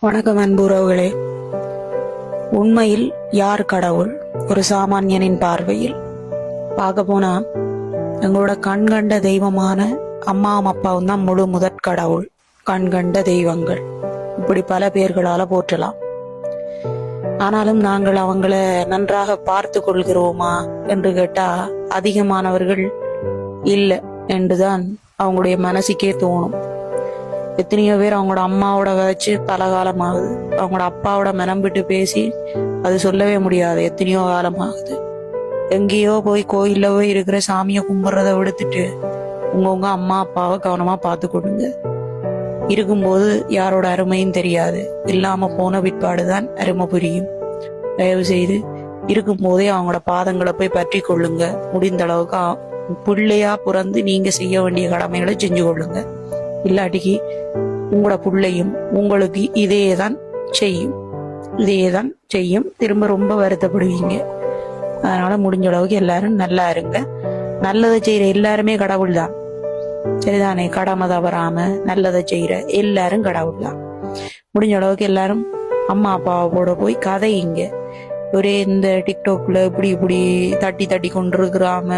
வணக்கம் அன்புறவுகளே உண்மையில் யார் கடவுள்? ஒரு சாமானியனின் பார்வையில். பார்க்க போனா எங்களோட கண்கண்ட தெய்வமான அம்மாவும் அப்பாவும் தான் முழு முதற் கடவுள். கண்கண்ட தெய்வங்கள். இப்படி பல பேர்களால போற்றலாம். ஆனாலும் நாங்கள் அவங்கள நன்றாக பார்த்து கொள்கிறோமா என்று கேட்டா அதிகமானவர்கள் இல்லை என்றுதான் அவங்களுடைய மனசுக்கே தோணும். எத்தனையோ பேர் அவங்களோட அம்மாவோட வச்சு பல காலம் ஆகுது அவங்களோட அப்பாவோட மெனம்பிட்டு பேசி அது சொல்லவே முடியாது. எத்தனையோ காலம் ஆகுது எங்கேயோ போய் கோயில்ல போய் இருக்கிற சாமியை கும்பிட்றத விடுத்துட்டு உங்க உங்க அம்மா அப்பாவை கவனமாக பார்த்து கொடுங்க இருக்கும்போது யாரோட அருமையும் தெரியாது. இல்லாமல் போன பிற்பாடுதான் அருமை புரியும். தயவு செய்து இருக்கும்போதே அவங்களோட பாதங்களை போய் பற்றி கொள்ளுங்க. முடிந்த அளவுக்கு பிள்ளையா பிறந்து நீங்க செய்ய வேண்டிய கடமைகளை செஞ்சு கொள்ளுங்க. இல்லாட்டிக்கு உங்களோட பிள்ளையும் உங்களுக்கு இதே தான் செய்யும். இதே தான் செய்யும். திரும்ப ரொம்ப வருத்தப்படுவீங்க. அதனால முடிஞ்ச அளவுக்கு எல்லாரும் நல்லா இருங்க. நல்லதை செய்யற எல்லாருமே கடவுள் தான் சரிதானே? கடமை தவறாம நல்லதை செய்யற எல்லாரும் கடவுள் தான் முடிஞ்ச அளவுக்கு எல்லாரும் அம்மா அப்பாவோட போய் கதையுங்க ஒரே இந்த டிக்டாக்ல இப்படி இப்படி தட்டி தட்டி கொண்டு இருக்கிறாம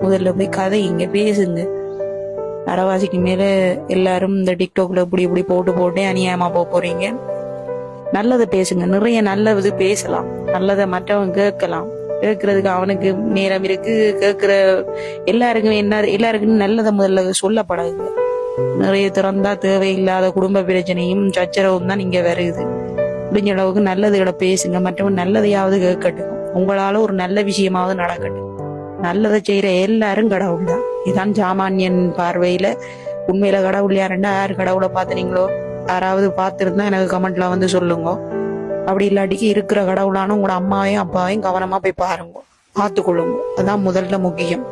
முதல்ல போய் கதையுங்க பேசுங்க. அரவாசிக்கு மேல எல்லாரும் இந்த டிக்டாக்ல இப்படி இப்படி போட்டு போட்டு அநியாயமா போக போறீங்க. நல்லதை பேசுங்க. நிறைய நல்லது பேசலாம். நல்லதை மற்றவங்க கேட்கலாம். கேட்கறதுக்கு அவனுக்கு நேரம் இருக்கு. கேட்கிற எல்லாருக்கும் என்ன எல்லாருக்கும் நல்லதை முதல்ல சொல்லப்படாது. நிறைய திறந்தா தேவையில்லாத குடும்ப பிரச்சனையும் சச்சரவும் தான் இங்க வருது. முடிஞ்ச அளவுக்கு நல்லதுகளை பேசுங்க. மற்றவங்க நல்லதையாவது கேட்கட்டும். உங்களால ஒரு நல்ல விஷயமாவது நடக்கட்டும். நல்லதை செய்யற எல்லாரும் கடவுள் தான் இதான் சாமானியன் பார்வையில. உண்மையில கடவுள் யாருன்னா யார் கடவுளை பார்த்துனீங்களோ யாராவது பார்த்துருந்தா எனக்கு கமெண்ட்ல வந்து சொல்லுங்க. அப்படி இல்லாட்டிக்கு இருக்கிற கடவுளான உங்களோட அம்மாவையும் அப்பாவையும் கவனமா போய் பாருங்க. பார்த்துக்கொள்ளுங்க. அதுதான் முதல்ல முக்கியம்.